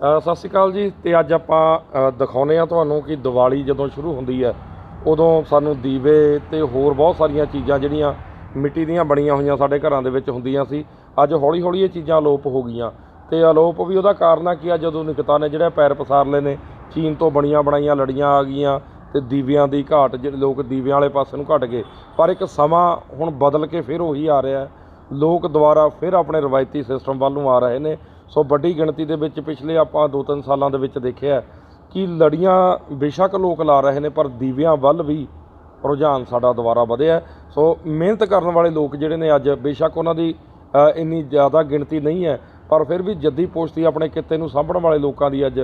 ਸਤਿ ਸ਼੍ਰੀ ਅਕਾਲ ਜੀ ਤੇ ਅੱਜ ਆਪਾਂ ਅ, ਦਿਖਾਉਂਦੇ ਆ ਤੁਹਾਨੂੰ ਕਿ ਦੀਵਾਲੀ ਜਦੋਂ ਸ਼ੁਰੂ ਹੁੰਦੀ ਹੈ ਉਦੋਂ ਸਾਨੂੰ ਦੀਵੇ ਤੇ ਹੋਰ ਬਹੁਤ ਸਾਰੀਆਂ ਚੀਜ਼ਾਂ ਜਿਹੜੀਆਂ ਮਿੱਟੀ ਦੀਆਂ ਬਣੀਆਂ ਹੋਈਆਂ ਸਾਡੇ ਘਰਾਂ ਦੇ ਵਿੱਚ ਹੁੰਦੀਆਂ ਸੀ ਅੱਜ ਹੌਲੀ ਹੌਲੀ ਇਹ ਚੀਜ਼ਾਂ ਅਲੋਪ ਹੋ ਗਈਆਂ। ਤੇ ਅਲੋਪ ਵੀ ਉਹਦਾ ਕਾਰਨ ਆ ਕਿ ਆ ਜਦੋਂ ਨਿਕਤਾ ਨੇ ਜਿਹੜੇ ਪੈਰ ਪਸਾਰ ਲਏ ਨੇ ਚੀਨ ਤੋਂ ਬਣੀਆਂ ਬਣਾਈਆਂ ਲੜੀਆਂ ਆ ਗਈਆਂ ਤੇ ਦੀਵਿਆਂ ਦੀ ਘਾਟ ਜਿਹੜੇ ਲੋਕ ਦੀਵਿਆਂ ਵਾਲੇ ਪਾਸੇ ਨੂੰ ਘਟ ਗਏ। ਪਰ ਇੱਕ ਸਮਾਂ ਹੁਣ ਬਦਲ ਕੇ ਫਿਰ ਉਹੀ ਆ ਰਿਹਾ ਲੋਕ ਦੁਬਾਰਾ ਫਿਰ ਆਪਣੇ ਰਵਾਇਤੀ ਸਿਸਟਮ ਵੱਲ ਨੂੰ ਆ ਰਹੇ ਨੇ। ਸੋ ਵੱਡੀ ਗਿਣਤੀ ਦੇ ਵਿੱਚ ਪਿਛਲੇ ਆਪਾਂ 2-3 ਸਾਲਾਂ ਦੇ ਵਿੱਚ ਦੇਖਿਆ ਕਿ ਲੜੀਆਂ ਬੇਸ਼ੱਕ ਲੋਕ ਲਾ ਰਹੇ ਨੇ, ਪਰ ਦੀਵਿਆਂ ਵੱਲ ਵੀ ਰੁਝਾਨ ਸਾਡਾ ਦੁਬਾਰਾ ਵਧਿਆ ਸੋ ਮਿਹਨਤ ਕਰਨ ਵਾਲੇ ਲੋਕ ਜਿਹੜੇ ਨੇ ਅੱਜ ਬੇਸ਼ੱਕ ਉਹਨਾਂ ਦੀ ਇੰਨੀ ਜ਼ਿਆਦਾ ਗਿਣਤੀ ਨਹੀਂ ਹੈ, ਪਰ ਫਿਰ ਵੀ ਜੱਦੀ ਪੋਸਤੀ ਆਪਣੇ ਕਿੱਤੇ ਨੂੰ ਸਾਂਭਣ ਵਾਲੇ ਲੋਕਾਂ ਦੀ ਅੱਜ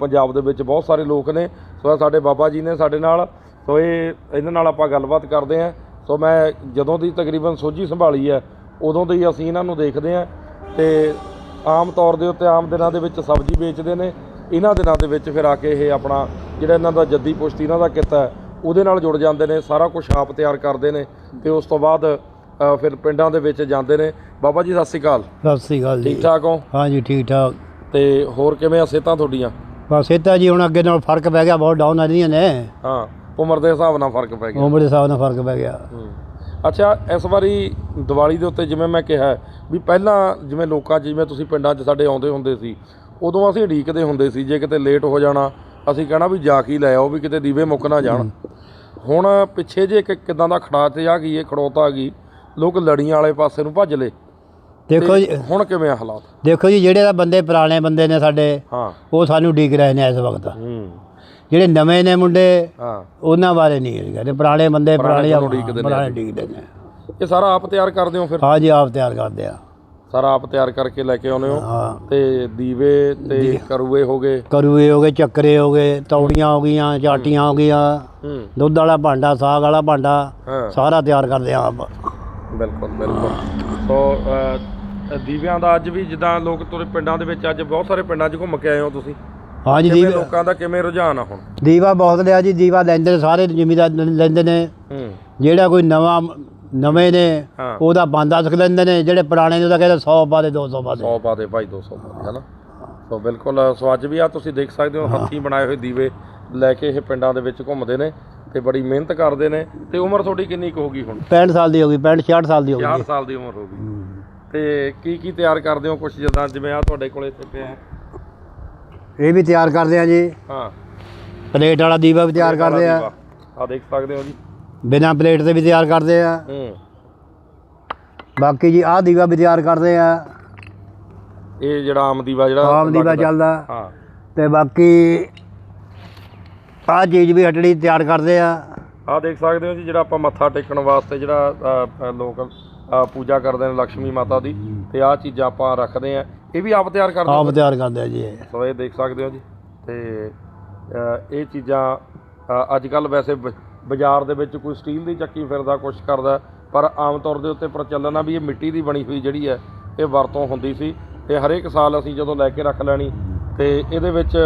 ਪੰਜਾਬ ਦੇ ਵਿੱਚ ਬਹੁਤ ਸਾਰੇ ਲੋਕ ਨੇ। ਸੋ ਸਾਡੇ ਬਾਬਾ ਜੀ ਨੇ ਸਾਡੇ ਨਾਲ, ਸੋ ਇਹ, ਇਹਨਾਂ ਨਾਲ ਆਪਾਂ ਗੱਲਬਾਤ ਕਰਦੇ ਹਾਂ। ਸੋ ਮੈਂ ਜਦੋਂ ਦੀ ਤਕਰੀਬਨ ਸੋਝੀ ਸੰਭਾਲੀ ਹੈ, ਉਦੋਂ ਦੇ ਹੀ ਅਸੀਂ ਇਹਨਾਂ ਨੂੰ ਦੇਖਦੇ ਹਾਂ ਤੇ ਆਮ ਤੌਰ ਦੇ ਉੱਤੇ ਆਮ ਦਿਨਾਂ ਦੇ ਵਿੱਚ ਸਬਜ਼ੀ ਵੇਚਦੇ ਨੇ ਇਹਨਾਂ ਦਿਨਾਂ ਦੇ ਵਿੱਚ ਫਿਰ ਆ ਕੇ ਇਹ ਆਪਣਾ ਜਿਹੜਾ ਇਹਨਾਂ ਦਾ ਜੱਦੀ ਪੁਸ਼ਤੀ ਇਹਨਾਂ ਦਾ ਕਿੱਤਾ ਹੈ ਉਹਦੇ ਨਾਲ ਜੁੜ ਜਾਂਦੇ ਨੇ ਸਾਰਾ ਕੁਝ ਆਪ ਤਿਆਰ ਕਰਦੇ ਨੇ ਤੇ ਉਸ ਤੋਂ ਬਾਅਦ ਫਿਰ ਪਿੰਡਾਂ ਦੇ ਵਿੱਚ ਜਾਂਦੇ ਨੇ। ਬਾਬਾ ਜੀ ਸਤਿ ਸ਼੍ਰੀ ਅਕਾਲ। ਸਤਿ ਸ੍ਰੀ ਅਕਾਲ ਜੀ। ਠੀਕ ਠਾਕ ਹੋ? ਹਾਂਜੀ ਠੀਕ ਠਾਕ। ਤੇ ਹੋਰ ਕਿਵੇਂ ਆ ਸਿਹਤਾਂ ਤੁਹਾਡੀਆਂ? ਬਸ ਇਹ ਤਾਂ ਜੀ ਹੁਣ ਅੱਗੇ ਨਾਲ ਫ਼ਰਕ ਪੈ ਗਿਆ ਬਹੁਤ ਡਾਊਨ ਆ ਰਹੀਆਂ ਨੇ। ਹਾਂ ਉਮਰ ਦੇ ਹਿਸਾਬ ਨਾਲ ਫ਼ਰਕ ਪੈ ਗਿਆ। ਉਮਰ ਦੇ ਹਿਸਾਬ ਨਾਲ ਫ਼ਰਕ ਪੈ ਗਿਆ। ਹੂੰ। ਅੱਛਾ ਇਸ ਵਾਰੀ ਦੀਵਾਲੀ ਦੇ ਉੱਤੇ ਜਿਵੇਂ ਮੈਂ ਕਿਹਾ ਵੀ ਪਹਿਲਾਂ ਜਿਵੇਂ ਲੋਕਾਂ 'ਚ ਜਿਵੇਂ ਤੁਸੀਂ ਪਿੰਡਾਂ 'ਚ ਸਾਡੇ ਆਉਂਦੇ ਹੁੰਦੇ ਸੀ ਉਦੋਂ ਅਸੀਂ ਉਡੀਕਦੇ ਹੁੰਦੇ ਸੀ ਜੇ ਕਿਤੇ ਲੇਟ ਹੋ ਜਾਣਾ ਅਸੀਂ ਕਹਿਣਾ ਵੀ ਜਾ ਕੇ ਲੈ ਆਓ ਵੀ ਕਿਤੇ ਦੀਵੇ ਮੁੱਕ ਨਾ ਜਾਣ। ਹੁਣ ਪਿੱਛੇ ਜੇ ਇੱਕ ਕਿਦਾਂ ਦਾ ਖੜਾ ਤੇ ਆ ਗਈ ਇਹ ਖੜੋਤਾ ਆ ਗਈ ਲੋਕ ਲੜੀਆਂ ਵਾਲੇ ਪਾਸੇ ਨੂੰ ਭੱਜ ਲਏ। ਦੇਖੋ ਜੀ ਹੁਣ ਕਿਵੇਂ ਆ ਹਾਲਾਤ? ਦੇਖੋ ਜੀ ਜਿਹੜੇ ਤਾਂ ਬੰਦੇ ਪੁਰਾਣੇ ਬੰਦੇ ਨੇ ਸਾਡੇ ਹਾਂ। ਉਹ ਸਾਨੂੰ ਡੀਕ ਰਹੇ ਨੇ ਇਸ ਵਕਤ। ਹੂੰ। ਜਿਹੜੇ ਨਵੇਂ ਨੇ ਮੁੰਡੇ ਹਾਂ। ਉਹਨਾਂ ਬਾਰੇ ਨਹੀਂ ਕਹਿੰਦੇ। ਪੁਰਾਣੇ ਬੰਦੇ ਪੁਰਾਣੇ। ਪੁਰਾਣੇ ਡੀਕਦੇ ਨੇ ਇਹ ਸਾਰਾ ਆਪ ਤਿਆਰ ਕਰਦੇ ਹੋ ਫਿਰ? ਹਾਂ ਜੀ ਆਪ ਤਿਆਰ ਕਰਦੇ ਆ। ਸਾਰਾ ਆਪ ਤਿਆਰ ਕਰਕੇ ਲੈ ਕੇ ਆਉਂਦੇ ਹੋ? ਤੇ ਦੀਵੇ ਤੇ ਕਰੂਏ ਹੋ ਗਏ? ਕਰੂਏ ਹੋ ਗਏ ਚੱਕਰੇ ਹੋ ਗਏ ਤੌੜੀਆਂ ਹੋ ਗਈਆਂ ਚਾਟੀਆਂ ਹੋ ਗਈਆਂ ਦੁੱਧ ਵਾਲਾ ਭਾਂਡਾ ਸਾਗ ਵਾਲਾ ਭਾਂਡਾ ਸਾਰਾ ਤਿਆਰ ਕਰਦੇ ਆ ਆਪ। ਬਿਲਕੁਲ ਬਿਲਕੁਲ। ਸੋ ਦੀਵਿਆਂ ਦਾ ਅੱਜ ਵੀ ਜਿੱਦਾਂ ਲੋਕ ਤੁਰੇ ਪਿੰਡਾਂ ਦੇ ਵਿੱਚ ਅੱਜ ਬਹੁਤ ਸਾਰੇ ਪਿੰਡਾਂ 'ਚ ਘੁੰਮ ਕੇ ਆਏ ਹੋ ਤੁਸੀਂ? ਹਾਂ ਜੀ ਕਿਵੇਂ ਦੀਵਾ ਲੋਕਾਂ ਦਾ ਕਿਵੇਂ ਰੁਝਾਨ ਆ ਹੁਣ? ਦੀਵਾ ਬਹੁਤ ਲਿਆ ਜੀ ਦੀਵਾ ਲੈਂਦੇ ਨੇ ਸਾਰੇ ਜ਼ਿਮੀਦਾਰ ਲੈਂਦੇ ਨੇ। ਹੂੰ। ਜਿਹੜਾ ਕੋਈ ਨਵਾਂ ਨਵੇਂ ਨੇ ਹਾਂ। ਉਹਦਾ ਬੰਦਾ ਸਿੱਖ ਲੈਂਦੇ ਨੇ ਜਿਹੜੇ ਪੁਰਾਣੇ ਨੇ ਉਹਦਾ ਕਹਿੰਦੇ 100 ਪਾ ਦੇ 200 ਪਾ ਦੇ। 100 ਪਾ ਦੇ ਭਾਈ 200 ਪਾ ਦੇ ਹੈਨਾ? ਸੋ ਬਿਲਕੁਲ ਸੋ ਅੱਜ ਵੀ ਆ ਤੁਸੀਂ ਦੇਖ ਸਕਦੇ ਹੋ ਹੱਥੀਂ ਬਣਾਏ ਹੋਏ ਦੀਵੇ ਲੈ ਕੇ ਇਹ ਪਿੰਡਾਂ ਦੇ ਵਿੱਚ ਘੁੰਮਦੇ ਨੇ ਤੇ ਬੜੀ ਮਿਹਨਤ ਕਰਦੇ ਨੇ। ਤੇ ਉਮਰ ਤੁਹਾਡੀ ਕਿੰਨੀ ਕੁ ਹੋ ਗਈ ਹੁਣ? 65 ਸਾਲ ਦੀ ਹੋ ਗਈ 65 66 ਸਾਲ ਦੀ ਹੋ 60 ਗਈ ਸਾਲ ਦੀ ਉਮਰ ਹੋ ਗਈ। ਤੇ ਕੀ ਕੀ ਤਿਆਰ ਕਰਦੇ ਹੋ ਕੁਝ ਜਿੱਦਾਂ ਜਿਵੇਂ ਆ ਤੁਹਾਡੇ ਕੋਲੇ ਇੱਥੇ ਪਿਆ ਹੈ। ਇਹ ਵੀ ਤਿਆਰ ਕਰਦੇ ਆ ਜੀ। ਹਾਂ। ਪਲੇਟ ਵਾਲਾ ਦੀਵਾ ਵੀ ਤਿਆਰ ਕਰਦੇ ਆ। ਆ ਦੇਖ ਸਕਦੇ ਹੋ ਜੀ। ਬਿਨਾਂ ਪਲੇਟ ਦੇ ਵੀ ਤਿਆਰ ਕਰਦੇ ਆ। ਹੂੰ। ਬਾਕੀ ਜੀ ਆਹ ਦੀਵਾ ਵੀ ਤਿਆਰ ਕਰਦੇ ਆ। ਇਹ ਜਿਹੜਾ ਆਮ ਦੀਵਾ ਜਿਹੜਾ ਆਮ ਦੀਵਾ। ਚੱਲਦਾ। ਹਾਂ। ਤੇ ਬਾਕੀ ਆਹ ਚੀਜ਼ ਵੀ ਹਟੜੀ ਤਿਆਰ ਕਰਦੇ ਆ। ਆ ਦੇਖ ਸਕਦੇ ਹੋ ਜੀ ਜਿਹੜਾ ਆਪਾਂ ਮੱਥਾ ਟੇਕਣ ਵਾਸਤੇ ਜਿਹੜਾ ਲੋਕ ਪੂਜਾ ਕਰਦੇ ਨੇ ਲక్ష్ਮੀ ਮਾਤਾ ਦੀ। ਤੇ ਆ ਚੀਜ਼ਾਂ ਆਪਾਂ ਰੱਖਦੇ ਆ। ਇਹ ਵੀ ਆਪ ਤਿਆਰ ਕਰਦੇ ਆਪ ਤਿਆਰ ਕਰਦੇ ਆ ਜੀ ਇਹ। ਸੋ ਇਹ ਦੇਖ ਸਕਦੇ ਹੋ ਜੀ। ਤੇ ਅ, ਇਹ ਚੀਜ਼ਾਂ ਅੱਜ ਕੱਲ ਵੈਸੇ ਬ- ਬਾਜ਼ਾਰ ਦੇ ਵਿੱਚ ਕੋਈ ਸਟੀਲ ਦੀ ਚੱਕੀ ਫਿਰਦਾ ਕੁਛ ਕਰਦਾ ਪਰ ਆਮ ਤੌਰ ਦੇ ਉੱਤੇ ਪ੍ਰਚਲਨ ਆ ਵੀ ਇਹ ਮਿੱਟੀ ਦੀ ਬਣੀ ਹੋਈ ਜਿਹੜੀ ਹੈ ਇਹ ਵਰਤੋਂ ਹੁੰਦੀ ਸੀ। ਤੇ ਹਰੇਕ ਸਾਲ ਅਸੀਂ ਜਦੋਂ ਲੈ ਕੇ ਰੱਖ ਲੈਣੀ ਤੇ ਇਹਦੇ ਵਿੱਚ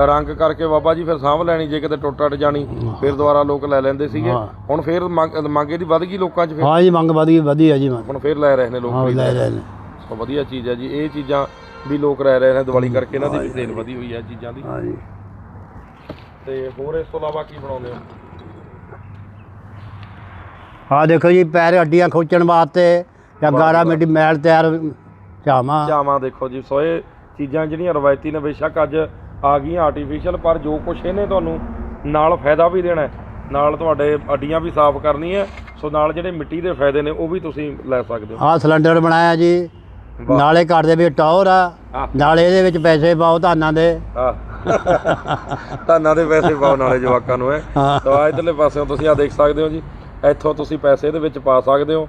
ਰੰਗ ਕਰਕੇ ਬਾਬਾ ਜੀ ਫਿਰ ਸਾਂਭ ਲੈਣੀ ਜੇ ਕਿਤੇ ਟੁੱਟ ਟੱਟ ਜਾਣੀ ਫਿਰ ਦੁਬਾਰਾ ਲੋਕ ਲੈ ਲੈਂਦੇ ਸੀਗੇ। ਹਾਂ। ਹੁਣ ਫਿਰ ਮੰਗ ਮੰਗ ਇਹਦੀ ਵੱਧ ਗਈ ਲੋਕਾਂ 'ਚ ਫਿਰ? ਹਾਂ ਜੀ ਮੰਗ ਵਧੀ ਵਧੀ ਆ ਜੀ ਮੰਗ। ਹੁਣ ਫਿਰ ਲੈ ਰਹੇ ਨੇ ਲੋਕ ਹਾਂ ਲੈ ਲੈ ਲੈ। ਸੋ ਵਧੀਆ ਚੀਜ਼ ਹੈ ਜੀ। ਇਹ ਚੀਜ਼ਾਂ ਵੀ ਲੋਕ ਰਹਿ ਰਹੇ ਨੇ ਦੀਵਾਲੀ ਕਰਕੇ ਇਹਨਾਂ ਦੀ ਵੀ ਸੇਲ ਵਧੀ ਹੋਈ ਹੈ ਚੀਜ਼ਾਂ ਦੀ। ਹਾਂ ਜੀ। ਤੇ ਹੋਰ ਇਸ ਤੋਂ ਇਲਾਵਾ ਕੀ ਬਣਾਉਂਦੇ ਹੋ? ਆ ਦੇਖੋ ਜੀ ਪੈਰ ਹੱਡੀਆਂ ਖੋਚਣ ਵਾਸਤੇ ਜਾਂ ਗਾਰਾ ਮਿੱਟੀ ਮੈਲ ਤਿਆਰ ਚਾਵਾਂ। ਚਾਵਾਂ ਦੇਖੋ ਜੀ ਸੋ ਇਹ ਚੀਜ਼ਾਂ ਜਿਹੜੀਆਂ ਰਵਾਇਤੀ ਨੇ ਬੇਸ਼ੱਕ ਅੱਜ ਆ ਗਈਆਂ ਆਰਟੀਫੀਸ਼ੀਅਲ ਪਰ ਜੋ ਕੁਛ ਇਹਨੇ ਤੁਹਾਨੂੰ ਨਾਲ ਫਾਇਦਾ ਵੀ ਦੇਣਾ ਨਾਲ ਤੁਹਾਡੇ ਅੱਡੀਆਂ ਵੀ ਸਾਫ਼ ਕਰਨੀ ਹੈ ਸੋ ਨਾਲ ਜਿਹੜੇ ਮਿੱਟੀ ਦੇ ਫਾਇਦੇ ਨੇ ਉਹ ਵੀ ਤੁਸੀਂ ਲੈ ਸਕਦੇ ਹੋ। ਆਹ ਸਿਲੰਡਰ ਬਣਾਇਆ ਜੀ। ਨਾਲੇ ਘਰ ਦੇ ਵਿੱਚ ਟੌਰ ਆ। ਨਾਲੇ ਇਹਦੇ ਵਿੱਚ ਪੈਸੇ ਪਾਓ ਧਾਨਾਂ ਦੇ। ਆ ਧੰਨਾਂ ਦੇ ਪੈਸੇ ਪਾਉਣ ਵਾਲੇ ਜਵਾਕਾਂ ਨੂੰ ਹੈ ਹਾਂ। ਤਾਂ ਆ ਇਧਰਲੇ ਪਾਸਿਓਂ ਤੁਸੀਂ ਆ ਦੇਖ ਸਕਦੇ ਹੋ ਜੀ। ਇੱਥੋਂ ਤੁਸੀਂ ਪੈਸੇ ਇਹਦੇ ਵਿੱਚ ਪਾ ਸਕਦੇ ਹੋ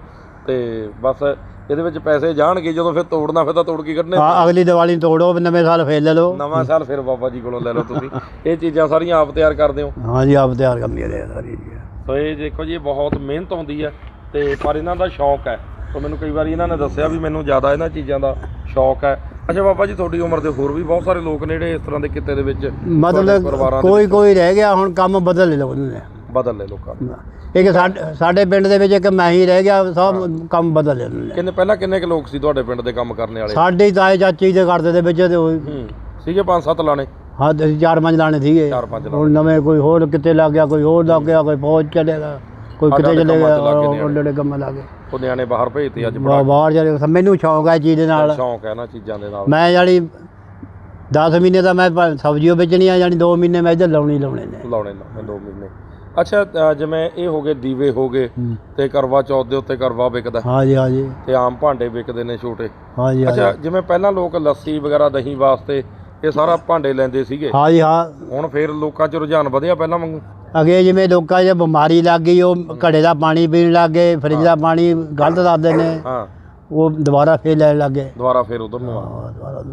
ਤੇ ਬਸ ਇਹਦੇ ਵਿੱਚ ਪੈਸੇ ਜਾਣਗੇ ਜਦੋਂ ਫਿਰ ਤੋੜਨਾ ਫਿਰ ਤਾਂ ਤੋੜ ਕੇ ਕੱਢਣੇ ਆ ਅਗਲੀ ਦੀਵਾਲੀ ਤੋੜੋ ਨਵੇਂ ਸਾਲ ਫੇਰ ਲੈ ਲਓ। ਨਵਾਂ ਸਾਲ ਫਿਰ ਬਾਬਾ ਜੀ ਕੋਲੋਂ ਲੈ ਲਓ ਤੁਸੀਂ। ਇਹ ਚੀਜ਼ਾਂ ਸਾਰੀਆਂ ਆਪ ਤਿਆਰ ਕਰਦੇ ਹੋ। ਹਾਂ ਜੀ ਆਪ ਤਿਆਰ ਕਰਨੀਆਂ ਨੇ ਸਾਰੀ ਜੀ ਸੋ ਇਹ ਦੇਖੋ ਜੀ ਬਹੁਤ ਮਿਹਨਤ ਹੁੰਦੀ ਹੈ ਤੇ ਪਰ ਇਹਨਾਂ ਦਾ ਸ਼ੌਕ ਹੈ। ਸੋ ਮੈਨੂੰ ਕਈ ਵਾਰੀ ਇਹਨਾਂ ਨੇ ਦੱਸਿਆ ਵੀ ਮੈਨੂੰ ਜ਼ਿਆਦਾ ਇਹਨਾਂ ਚੀਜ਼ਾਂ ਦਾ ਸ਼ੌਕ ਹੈ। ਅੱਛਾ ਬਾਬਾ ਜੀ ਤੁਹਾਡੀ ਉਮਰ ਦੇ ਹੋਰ ਵੀ ਬਹੁਤ ਸਾਰੇ ਲੋਕ ਨੇ ਜਿਹੜੇ ਇਸ ਤਰ੍ਹਾਂ ਦੇ ਕਿੱਤੇ ਦੇ ਵਿੱਚ ਮਤਲਬ ਕੋਈ ਕੋਈ ਰਹਿ ਗਿਆ ਹੁਣ ਕੰਮ ਬਦਲ ਲੈ ਲਓ ਉਹਨੇ ਬਦਲ ਲਏ ਲੋਕਾਂ ਨੇ ਇੱਕ ਸਾਡੇ ਪਿੰਡ ਦੇ ਵਿੱਚ ਇੱਕ ਮੈਂ ਹੀ ਰਹਿ ਗਿਆ ਸਭ ਕੰਮ ਬਦਲ ਉਹਨੇ ਕਿੰਨੇ ਪਹਿਲਾਂ ਕਿੰਨੇ ਕੁ ਲੋਕ ਸੀ ਤੁਹਾਡੇ ਪਿੰਡ ਦੇ ਕੰਮ ਕਰਨ ਵਾਲੇ? ਸਾਡੇ ਤਾਏ ਚਾਚੀ ਦੇ ਘਰ ਦੇ ਵਿੱਚ ਤੇ ਸੀਗੇ ਪੰਜ ਸੱਤ ਲਾਣੇ? ਹਾਂ ਚਾਰ ਪੰਜ ਲਾਣੇ ਸੀਗੇ। ਚਾਰ ਹੁਣ ਨਵੇਂ ਕੋਈ ਹੋਰ ਕਿਤੇ ਲੱਗ ਗਿਆ ਕੋਈ ਹੋਰ ਲੱਗ ਗਿਆ ਕੋਈ ਫੌਜ ਚਲੇਗਾ ਕੋਈ ਕਿਤੇ ਚਲੇ ਗਿਆ ਕੰਮਾਂ 'ਚ ਲੱਗ ਗਏ ਉਹ ਨਿਆਣੇ। ਕੰਮ ਬਾਹਰ ਭੇਜਤੇ ਅੱਜ ਬਾ- ਬਾਹਰ ਚਲੇ ਗਏ। ਮੈਨੂੰ ਸ਼ੌਂਕ ਹੈ ਚੀਜ਼ ਦੇ ਨਾਲ ਸ਼ੌਂਕ ਹੈ ਨਾ ਚੀਜ਼ਾਂ ਦੇ ਨਾਲ। ਮੈਂ ਜਾਨੀ 10 ਮਹੀਨੇ ਦਾ ਮੈਂ ਪ- ਸਬਜ਼ੀਓ ਵੇਚਣੀ ਆ ਜਾਨੀ 2 ਮਹੀਨੇ ਮੈਂ ਇੱਧਰ ਲਾਉਣੀ ਲਾਉਣੇ ਨੇ। ਲਾਉਣੇ ਲਾਉਣੇ ਦੋ ਮਹੀਨੇ। ਅੱਛਾ ਜਿਵੇਂ ਇਹ ਹੋ ਗਏ ਦੀਵੇ ਹੋ ਗਏ। ਤੇ ਕਰਵਾ ਚੌਥ ਦੇ ਉੱਤੇ ਕਰਵਾ ਵਿਕਦਾ। ਹਾਂਜੀ ਹਾਂਜੀ। ਤੇ ਆਮ ਭਾਂਡੇ ਵਿਕਦੇ ਨੇ ਛੋਟੇ। ਹਾਂਜੀ। ਅੱਛਾ ਜਿਵੇਂ ਪਹਿਲਾਂ ਲੋਕ ਲੱਸੀ ਵਗੈਰਾ ਦਹੀਂ ਵਾਸਤੇ ਇਹ ਸਾਰਾ ਭਾਂਡੇ ਲੈਂਦੇ ਸੀਗੇ। ਹਾਂਜੀ ਹਾਂ। ਹੁਣ ਫੇਰ ਲੋਕਾਂ 'ਚ ਰੁਝਾਨ ਵਧਿਆ ਪਹਿਲਾਂ ਵਾਂਗੂ। ਅਗੇ ਜਿਵੇਂ ਲੋਕਾਂ 'ਚ ਬਿਮਾਰੀ ਲੱਗ ਗਈ ਉਹ ਘੜੇ ਦਾ ਪਾਣੀ ਪੀਣ ਲੱਗ ਗਏ ਫਰਿੱਜ ਦਾ ਪਾਣੀ ਗਲਤ ਦੱਸਦੇ ਨੇ ਹਾਂ। ਉਹ ਦੁਬਾਰਾ ਫੇਰ ਲੈਣ ਲੱਗ ਗਏ। ਦੁਬਾਰਾ ਫੇਰ ਉਧਰ ਨੂੰ ਆ। ਹਾਂ, ਦੁਬਾਰਾ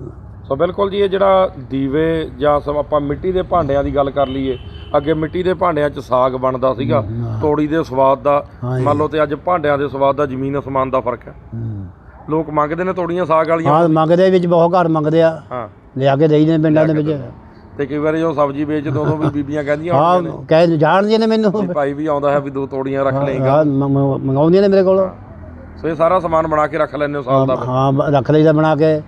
ਸੋ ਬਿਲਕੁਲ ਜੀ ਇਹ ਜਿਹੜਾ ਦੀਵੇ ਜਾਂ ਸਭ ਆਪਾਂ ਮਿੱਟੀ ਦੇ ਭਾਂਡਿਆਂ ਦੀ ਗੱਲ ਕਰ ਲਈਏ ਅੱਗੇ ਮਿੱਟੀ ਦੇ ਭਾਂਡਿਆਂ 'ਚ ਸਾਗ ਬਣਦਾ ਸੀਗਾ ਤੋੜੀ ਦੇ ਸਵਾਦ ਦਾ ਹਾਂਜੀ। ਮੰਨ ਲਓ ਤੇ ਅੱਜ ਭਾਂਡਿਆਂ ਦੇ ਸਵਾਦ ਦਾ ਜ਼ਮੀਨ ਅਸਮਾਨ ਦਾ ਫ਼ਰਕ ਹੈ। ਹੂੰ। ਲੋਕ ਮੰਗਦੇ ਨੇ ਤੋੜੀਆਂ ਸਾਗ ਵਾਲੀਆਂ। ਹਾਂ ਮੰਗਦੇ ਵਿੱਚ ਬਹੁਤ ਘਰ ਮੰਗਦੇ ਆ। ਹਾਂ। ਲਿਆ ਕੇ ਦੇਈ ਨੇ ਪਿੰਡਾਂ ਦੇ ਵਿੱਚ। ਤੇ ਕਈ ਵਾਰੀ ਜਦੋਂ ਸਬਜ਼ੀ ਵੇਚਦੇ ਉਦੋਂ ਵੀ ਬੀਬੀਆਂ ਕਹਿੰਦੀਆਂ ਹਾਂ ਹੁੰਦੀਆਂ ਕਹਿ ਜਾਣਦੀਆਂ ਨੇ ਮੈਨੂੰ। ਭਾਈ ਵੀ ਆਉਂਦਾ ਹੈ ਵੀ ਦੋ ਤੋੜੀਆਂ ਰੱਖ ਲਏਗਾ। ਹਾਂ ਮ- ਮ- ਮੰਗਾਉਂਦੀਆਂ ਨੇ ਮੇਰੇ ਕੋਲ। ਸੋ ਇਹ ਸਾਰਾ ਸਮਾਨ ਬਣਾ ਕੇ ਰੱਖ ਲੈਂਦੇ ਹੋ ਸਾਲ ਦਾ। ਫਿਰ। ਹਾਂ ਬ- ਰੱਖ ਲਈਦਾ ਬਣਾ ਕੇ।